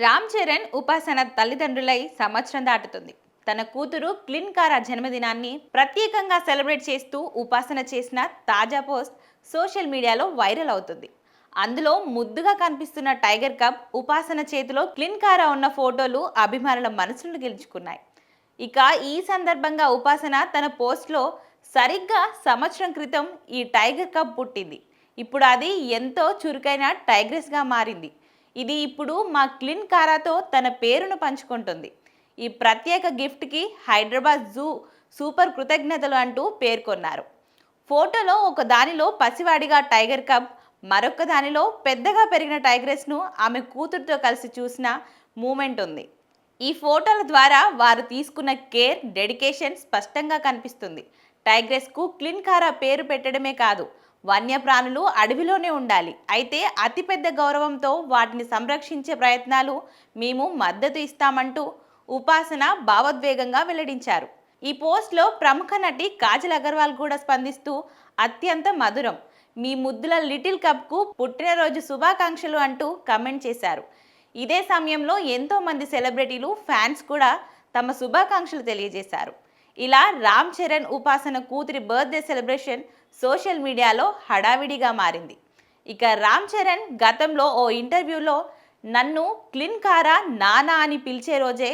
రామ్ చరణ్ ఉపాసన తల్లిదండ్రులై సంవత్సరం దాటుతుంది. తన కూతురు క్లిన్ కారా జన్మదినాన్ని ప్రత్యేకంగా సెలబ్రేట్ చేస్తూ ఉపాసన చేసిన తాజా పోస్ట్ సోషల్ మీడియాలో వైరల్ అవుతుంది. అందులో ముద్దుగా కనిపిస్తున్న టైగర్ కప్ ఉపాసన చేతిలో క్లిన్ కారా ఉన్న ఫోటోలు అభిమానుల మనసులను గెలుచుకున్నాయి. ఇక ఈ సందర్భంగా ఉపాసన తన పోస్ట్లో సరిగ్గా సంవత్సరం క్రితం ఈ టైగర్ కప్ పుట్టింది. ఇప్పుడు అది ఎంతో చురుకైన టైగ్రెస్గా మారింది. ఇది ఇప్పుడు మా క్లిన్ కారాతో తన పేరును పంచుకుంటుంది. ఈ ప్రత్యేక గిఫ్ట్కి హైదరాబాద్ జూ సూపర్ కృతజ్ఞతలు అంటూ పేర్కొన్నారు. ఫోటోలో ఒక దానిలో పసివాడిగా టైగర్ కప్ మరొక దానిలో పెద్దగా పెరిగిన టైగ్రెస్ను ఆమె కూతురుతో కలిసి చూసిన మూమెంట్ ఉంది. ఈ ఫోటోల ద్వారా వారు తీసుకున్న కేర్ డెడికేషన్ స్పష్టంగా కనిపిస్తుంది. టైగ్రెస్కు క్లిన్ కారా పేరు పెట్టడమే కాదు వన్యప్రాణులు అడవిలోనే ఉండాలి. అయితే అతిపెద్ద గౌరవంతో వాటిని సంరక్షించే ప్రయత్నాలు మేము మద్దతు ఇస్తామంటూ ఉపాసన భావోద్వేగంగా వెల్లడించారు. ఈ పోస్ట్లో ప్రముఖ నటి కాజల్ అగర్వాల్ కూడా స్పందిస్తూ అత్యంత మధురం. మీ ముద్దుల లిటిల్ కప్కు పుట్టినరోజు శుభాకాంక్షలు అంటూ కమెంట్ చేశారు. ఇదే సమయంలో ఎంతోమంది సెలబ్రిటీలు ఫ్యాన్స్ కూడా తమ శుభాకాంక్షలు తెలియజేశారు. ఇలా రామ్ చరణ్ ఉపాసన కూతురి బర్త్డే సెలబ్రేషన్ సోషల్ మీడియాలో హడావిడిగా మారింది. ఇక రామ్ చరణ్ గతంలో ఓ ఇంటర్వ్యూలో నన్ను క్లిన్ కారా నానా అని పిలిచే రోజే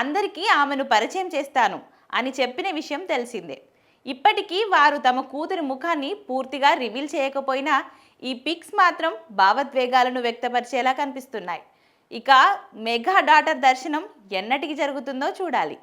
అందరికీ ఆమెను పరిచయం చేస్తాను అని చెప్పిన విషయం తెలిసిందే. ఇప్పటికీ వారు తమ కూతురి ముఖాన్ని పూర్తిగా రివీల్ చేయకపోయినా ఈ పిక్స్ మాత్రం భావోద్వేగాలను వ్యక్తపరిచేలా కనిపిస్తున్నాయి. ఇక మెగా డాటర్ దర్శనం ఎన్నటికి జరుగుతుందో చూడాలి.